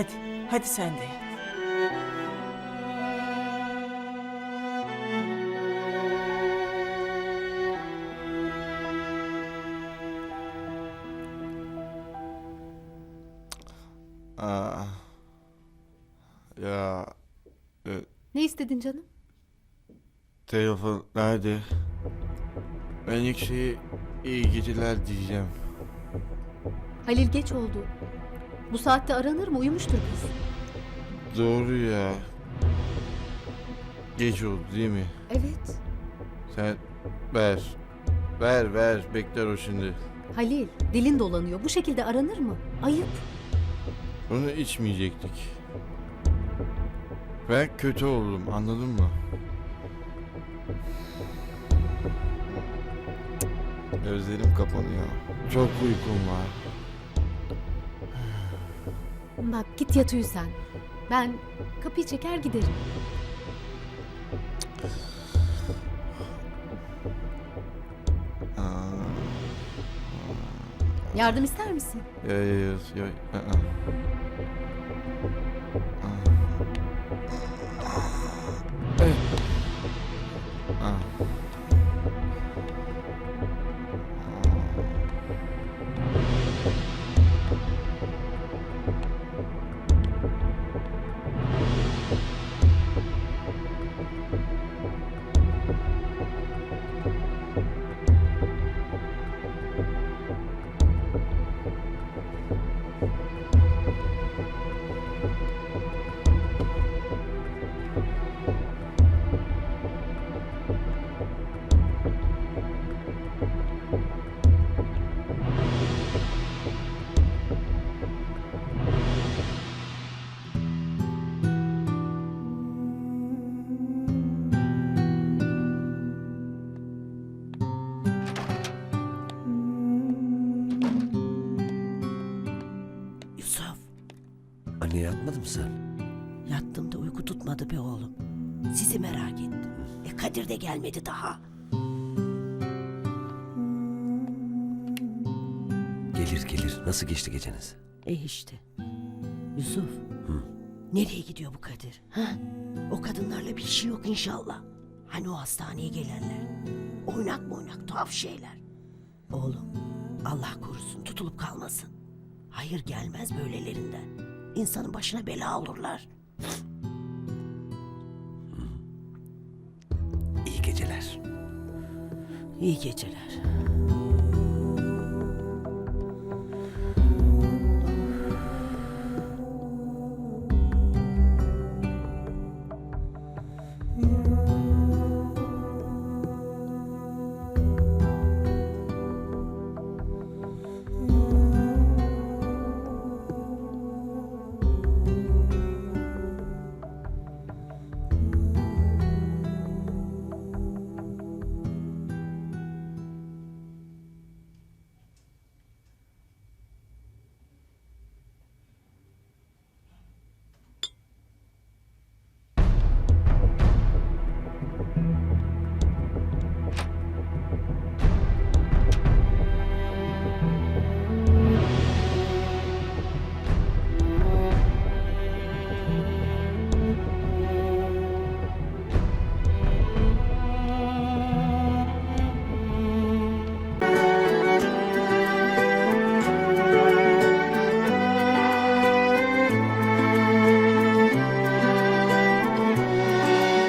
Hadi, hadi sen de yat. Aa. Ya e, Ne istedin canım? telefon nerede? Ben ilk şeyi iyi geceler diyeceğim. Halil geç oldu. Bu saatte aranır mı? Uyumuştur kız. Doğru ya. Geç oldu değil mi? Evet. Sen ver. Ver ver bekler o şimdi. Halil, dilin dolanıyor. Bu şekilde aranır mı? Ayıp. Onu içmeyecektik. Ben kötü oldum anladın mı? Gözlerim kapanıyor. Çok uykum var. Bak git yat uyu. Ben kapıyı çeker giderim. Yardım ister misin? ya ya ya. Anne yatmadın mı sen? yattım da uyku tutmadı be oğlum. Sizi merak ettim. E Kadir de gelmedi daha. Gelir gelir. Nasıl geçti geceniz? E işte. Yusuf, nereye gidiyor bu Kadir? Ha? O kadınlarla bir şey yok inşallah. Hani o hastaneye gelenler. Oynak mı oynak tuhaf şeyler. Oğlum, Allah korusun tutulup kalmasın. Hayır gelmez böylelerinden. İnsanın başına bela olurlar. İyi geceler. İyi geceler.